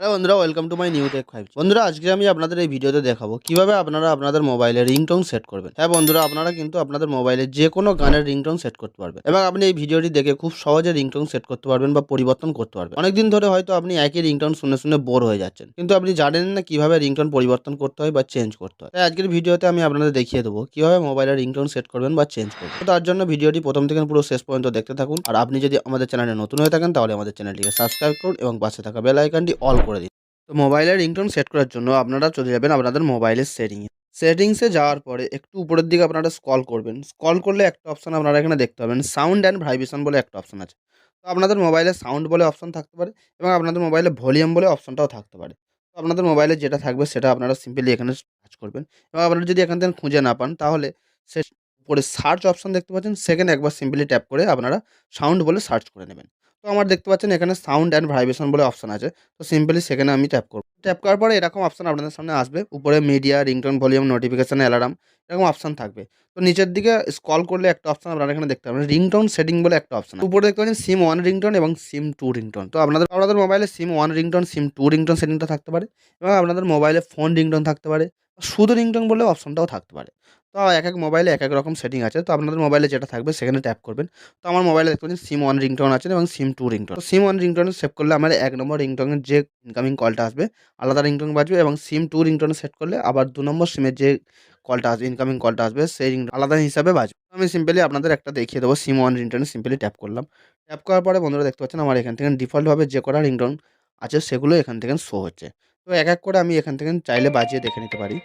Hello বন্ধুরা welcome to my new tech five বন্ধুরা, আজকে আমি আপনাদের এই ভিডিওতে দেখাবো কীভাবে আপনারা আপনাদের মোবাইলে রিংটোন সেট করবেন। হ্যাঁ বন্ধুরা, আপনারা কিন্তু আপনাদের মোবাইলে যে কোনো গানের রিংটোন সেট করতে পারবেন। এবং আপনি এই ভিডিওটি দেখে খুব সহজে রিংটোন সেট করতে পারবেন বা পরিবর্তন করতে পারবেন। অনেকদিন ধরে হয়তো আপনি একই রিংটোন শুনে শুনে বোর হয়ে যাচ্ছেন। কিন্তু আপনি জানেন না কীভাবে রিংটোন পরিবর্তন করতে হয় বা চেঞ্জ করতে হয়। তাই আজকের ভিডিওতে আমি আপনাদের দেখিয়ে দেবো কীভাবে মোবাইলে রিংটোন সেট করবেন বা চেঞ্জ করবেন। তার জন্য ভিডিওটি প্রথম থেকে পুরো শেষ পর্যন্ত দেখতে থাকুন। আর আপনি যদি আমাদের চ্যানেলে নতুন হয়ে থাকেন, তাহলে আমাদের চ্যানেলটিকে সাবস্ক্রাইব করুন এবং পাশে থাকা বেল আইকনটি অল করে দিন তো মোবাইলের রিংটোন সেট করার জন্য আপনারা চলে যাবেন আপনাদের মোবাইলের সেটিংয়ে সেটিংসে যাওয়ার পরে একটু উপরের দিকে আপনারা স্কল করবেন। স্কল করলে একটা অপশান আপনারা এখানে দেখতে পাবেন সাউন্ড অ্যান্ড ভাইব্রেশন বলে একটা অপশন আছে। তো আপনাদের মোবাইলে সাউন্ড বলে অপশন থাকতে পারে এবং আপনাদের মোবাইলে ভলিউম বলে অপশনটাও থাকতে পারে। তো আপনাদের মোবাইলে যেটা থাকবে সেটা আপনারা সিম্পলি এখানে কাজ করবেন এবং আপনারা যদি এখান থেকে খুঁজে না পান তাহলে সে উপরে সার্চ অপশন দেখতে পাচ্ছেন। সেকেন্ড একবার সিম্পলি ট্যাপ করে আপনারা সাউন্ড বলে সার্চ করে নেবেন। তো আমার দেখতে পাচ্ছেন এখানে সাউন্ড অ্যান্ড ভাইব্রেশন বলে অপশন আছে। তো সিম্পলি সেখানে আমি ট্যাপ করব। ট্যাপ করার পরে এরকম অপশন আপনাদের সামনে আসবে। উপরে media ringtone volume notification alarm এরকম অপশন থাকবে। তো নিচের দিকে স্কল করলে একটা অপশান আপনারা এখানে দেখতে পাবেন। রিংটোন সেটিং বলে একটা অপশন উপরে দেখতে পাচ্ছেন সিম ওয়ান রিংটোন এবং সিম টু রিংটোন তো আপনাদের আপনাদের মোবাইলে SIM one ringtone SIM two ringtone সেটিংটা থাকতে পারে এবং আপনাদের মোবাইলে ফোন রিংটোন থাকতে পারে। শুধু রিংটোন বলে অপশনটাও থাকতে পারে। তো এক এক মোবাইলে এক এক রকম সেটিং আছে। তো আপনাদের মোবাইলে যেটা থাকবে সেখানে ট্যাপ করবেন। তো আমার মোবাইলে দেখতে পাচ্ছেন সিম ওয়ান রিংটোন আছে এবং সিম টু রিংটোন তো সিম ওয়ান রিংটোনে সেভ করলে আমার এক নম্বর রিংটোনের যে ইনকামিং কলটা আসবে, আলাদা রিংটোন বাজবে এবং সিম টু রিংটোনে সেট করলে আবার দু নম্বর সিমের যে কলটা আসবে ইনকামিং কলটা আসবে, সেই রিংটোন আলাদা হিসাবে বাজবে। আমি সিম্পলি আপনাদের একটা দেখিয়ে দেবো সিম ওয়ান রিংটোনে সিম্পলি ট্যাপ করলাম। ট্যাপ করার পরে বন্ধুরা দেখতে পাচ্ছেন আমার এখান থেকে ডিফল্টভাবে যে কটা রিংটোন আছে সেগুলো এখান থেকে শো হচ্ছে। তো এক এক করে আমি এখান থেকে চাইলে বাজিয়ে দেখে নিতে পারি।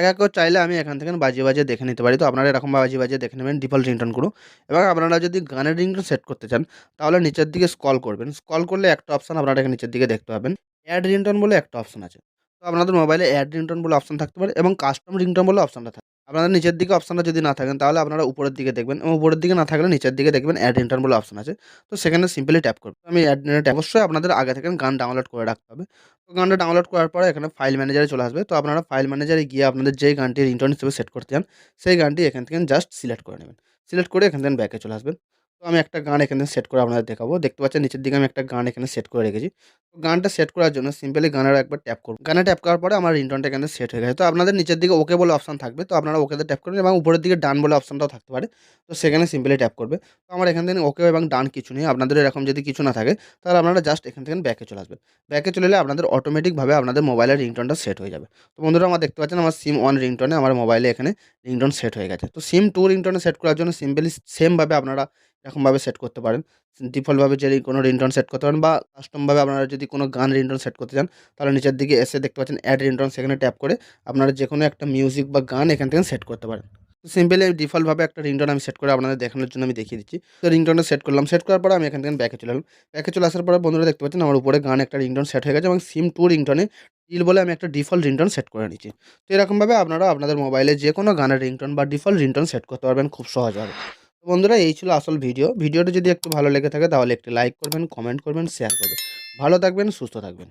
এক এক করে চাইলে আমি এখান থেকে বাজিয়ে বাজিয়ে দেখে নিতে পারি। তো আপনারা এরকম বাজিয়ে বাজিয়ে দেখে নেবেন ডিফল্ট রিংটোনগুলো এবং আপনারা যদি গানের রিংটোন সেট করতে চান, তাহলে নিচের দিকে স্কল করবেন। স্কল করলে একটা অপশান আপনারা এখানে নিচের দিকে দেখতে পাবেন। অ্যাড রিংটোন বলে একটা অপশান আছে। তো আপনাদের মোবাইলে অ্যাড রিংটোন বলে অপশন থাকতে পারে এবং কাস্টম রিংটোন বলে অপশনটা থাকে আপনাদের নিচের দিকে অপশনটা যদি না থাকেন, তাহলে আপনারা উপরের দিকে দেখবেন এবং উপরের দিকে না থাকলে নিচের দিকে দেখবেন অ্যাড রিংটোন বলে অপশন আছে। তো সেখানে সিম্পলি ট্যাপ করবেন। আমি অ্যাড ট্যাপ অবশ্যই আপনাদের আগে থেকে গান ডাউনলোড করে রাখতে হবে। তো গানটা ডাউনলোড করার পরে এখানে ফাইল ম্যানেজারে চলে আসবে। তো আপনারা ফাইল ম্যানেজারে গিয়ে আপনাদের যেই গানটি রিংটোন হিসেবে সেট করতে চান, সেই গানটি এখান থেকে জাস্ট সিলেক্ট করে নেবেন। সিলেক্ট করে এখান থেকে ব্যাকে চলে আসবেন। আমি একটা গান এখানে সেট করে আপনাদের দেখাবো। দেখতে পাচ্ছেন নিচের দিকে আমি একটা গান এখানে সেট করে রেখেছি। তো গানটা সেট করার জন্য সিম্পলি গানের একবার ট্যাপ করব। গানে ট্যাপ করার পরে আমার রিংটোনটা এখানে সেট হয়ে গেছে। তো আপনাদের নিচের দিকে ওকে বলে অপশন থাকবে। তো আপনারা ওকেতে ট্যাপ করবেন এবং উপরের দিকে ডান বলে অপশনটাও থাকতে পারে। তো সেখানে সিম্পলি ট্যাপ করবে। তো আমার এখান থেকে ওকে এবং ডান কিছু নেই। আপনাদের এরকম যদি কিছু না থাকে, তাহলে আপনারা জাস্ট এখান থেকে ব্যাকে চলে আসবেন। ব্যাকে চলে এলে আপনাদের অটোমেটিকভাবে আপনাদের মোবাইলের রিংটনটা সেট হয়ে যাবে। তো বন্ধুরা আমার দেখতে পাচ্ছেন আমার সিম ওয়ান রিংটনে আমার মোবাইলে এখানে রিংটন সেট হয়ে গেছে। তো সিম টু রিংটনে সেট করার জন্য সিম্পলি সেমভাবে আপনারা এরকমভাবে সেট করতে পারেন। ডিফল্টভাবে যদি কোনো রিংটোন সেট করতে পারেন বা কাস্টমভাবে আপনারা যদি কোনো গান রিংটোন সেট করতে চান, তাহলে নিচের দিকে এসে দেখতে পাচ্ছেন অ্যাড রিংটোন সেখানে ট্যাপ করে আপনারা যে কোনো একটা মিউজিক বা গান এখান থেকে সেট করতে পারেন। সিম্পলি আমি ডিফল্টভাবে একটা রিংটোন আমি সেট করে আপনাদের দেখানোর জন্য আমি দেখিয়ে দিচ্ছি। তো রিংটোনটা সেট করলাম সেট করার পরে আমি এখান থেকে ব্যাকে চলে এলাম। ব্যাকে চলে আসার পরে বন্ধুরা দেখতে পাচ্ছেন আমার উপরে গান একটা রিংটোন সেট হয়ে গেছে এবং সিম টু রিংটোনে টিল বলে আমি একটা ডিফল্ট রিংটোন সেট করে নিচ্ছি। তো এরকমভাবে আপনারা আপনাদের মোবাইলে যে কোনো গানের রিংটোন বা ডিফল্ট রিংটোন সেট করতে পারবেন খুব সহজভাবে তো বন্ধুরা, এই ছিল আসল ভিডিও। ভিডিওটা যদি একটু ভালো লেগে থাকে, তাহলে একটি লাইক করবেন কমেন্ট করবেন শেয়ার করবেন। ভালো থাকবেন, সুস্থ থাকবেন।